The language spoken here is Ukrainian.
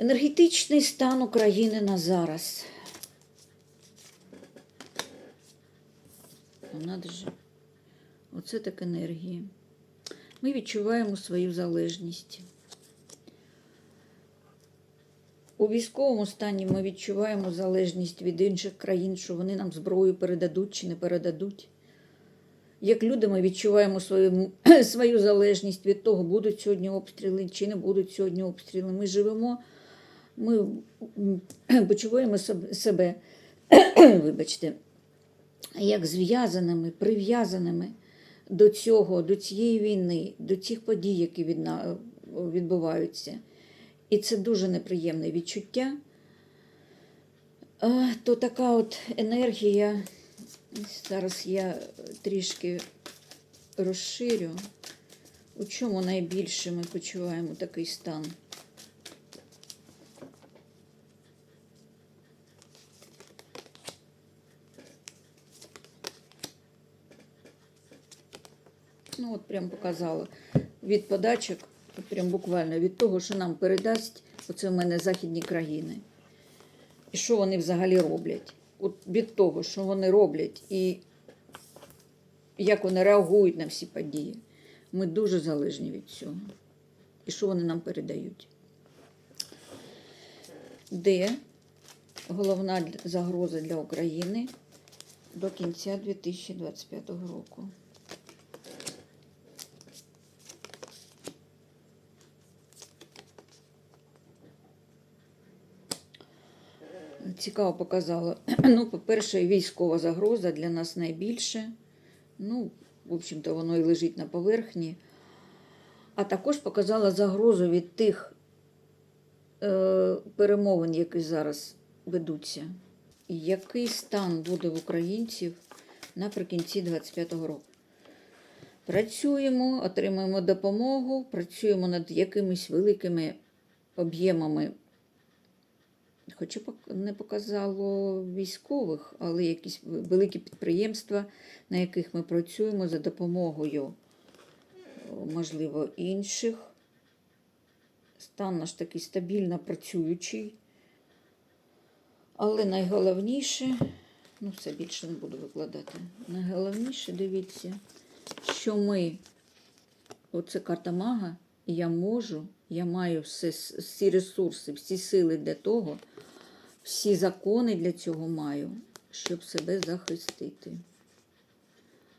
Енергетичний стан України на зараз. Ну, надо же. Оце так енергії. Ми відчуваємо свою залежність. У військовому стані ми відчуваємо залежність від інших країн, що вони нам зброю передадуть чи не передадуть. Як люди ми відчуваємо свою, свою залежність від того, будуть сьогодні обстріли чи не будуть сьогодні обстріли. Ми живемо, ми почуваємо себе, вибачте, як зв'язаними, прив'язаними до цього, до цієї війни, до цих подій, які відбуваються. І це дуже неприємне відчуття. То така от енергія. Зараз я трішки розширю. У чому найбільше ми почуваємо такий стан? Ну, от прям показала від подачок, прям буквально від того, що нам передасть оце в мене західні країни. І що вони взагалі роблять? От від того, що вони роблять, і як вони реагують на всі події, ми дуже залежні від цього. І що вони нам передають? Де головна загроза для України до кінця 2025 року? Цікаво показала. Ну, по-перше, військова загроза для нас найбільше. Ну, в общем-то, воно і лежить на поверхні. А також показала загрозу від тих е, перемовин, які зараз ведуться. Який стан буде в українців наприкінці 25-го року? Працюємо, отримуємо допомогу, працюємо над якимись великими об'ємами Хоча не показало військових, але якісь великі підприємства, на яких ми працюємо за допомогою, можливо, інших. Стан наш такий стабільно працюючий. Але найголовніше, ну все більше не буду викладати. Найголовніше, дивіться, що ми, оце карта мага, я можу, я маю все, всі ресурси, всі сили для того, всі закони для цього маю, щоб себе захистити.